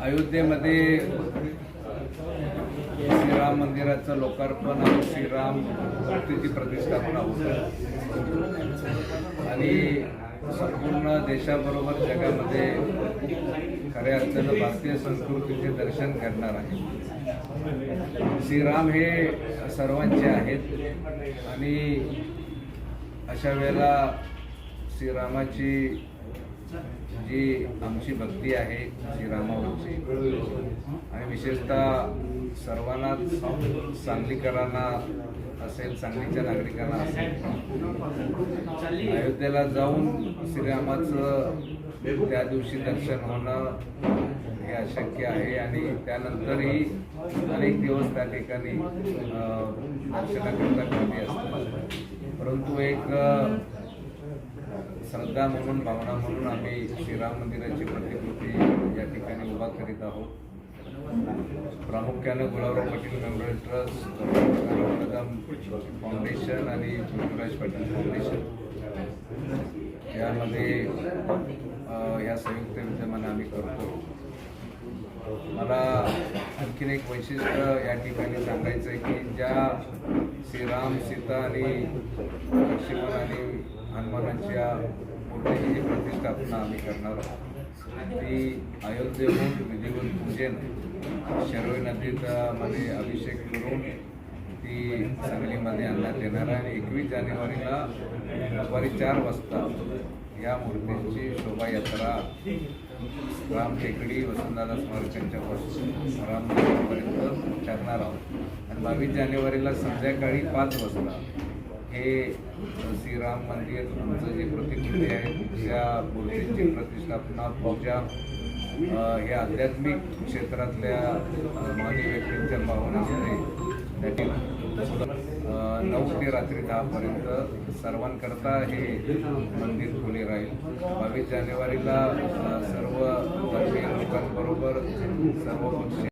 अयोध्येमध्ये श्रीराम मंदिराचं लोकार्पण आणि श्रीराम मूर्तीची प्रतिष्ठापना होतं. आणि संपूर्ण देशाबरोबर जगामध्ये खऱ्या अर्थानं भारतीय संस्कृतीचे दर्शन करणार आहे. श्रीराम हे सर्वांचे आहेत आणि अशा वेळेला श्रीरामाची जी आमची भक्ती आहे श्रीरामावरची आणि विशेषतः सर्वांना सांगलीकरांना असेल सांगलीच्या नागरिकांना असेल. अयोध्येला जाऊन श्रीरामाचं त्या दिवशी दर्शन होणं हे अशक्य आहे. आणि त्यानंतरही अनेक दिवस त्या ठिकाणी दर्शनाकरता गर्दी असतात परंतु एक श्रद्धा म्हणून भावना म्हणून आम्ही श्रीराम मंदिराची प्रतिकृती या ठिकाणी उभा करीत आहोत. प्रामुख्यानं Gulabrao Patil memorial trust Kadam foundation आणि पृथ्वीराज पाटील फाउंडेशन. यामध्ये या संयुक्त विद्यमान आम्ही करतो. मला आणखीन एक वैशिष्ट्य या ठिकाणी सांगायचं आहे की ज्या श्रीराम सीता आणि लक्ष्मण आणि हनुमानांच्या मूर्तीची जी प्रतिष्ठापना आम्ही करणार आहोत ती अयोध्येहून विधिवत पूजेन शरवई नदीमध्ये अभिषेक करून ती सांगलीमध्ये आणण्यात येणार आहे. आणि एकवीस जानेवारीला दुपारी चार वाजता या मूर्तींची शोभायात्रा राम टेकडी वसंतदादा स्मारकांच्या राम मंदिरापर्यंत करणार आहोत. आणि बावीस जानेवारीला संध्याकाळी पाच वाजता हे श्रीराम मंदिर तुमचं जे प्रतिकृती आहे त्या मूर्तीची प्रतिष्ठापना पूजा हे आध्यात्मिक क्षेत्रातल्या अ, व्यक्तींच्या भावनामध्ये त्यातील नऊ ते रात्री दहापर्यंत सर्वांकरता हे मंदिर खुले राहील. बावीस जानेवारीला सर्व धर्मीय लोकांबरोबर सर्व पक्ष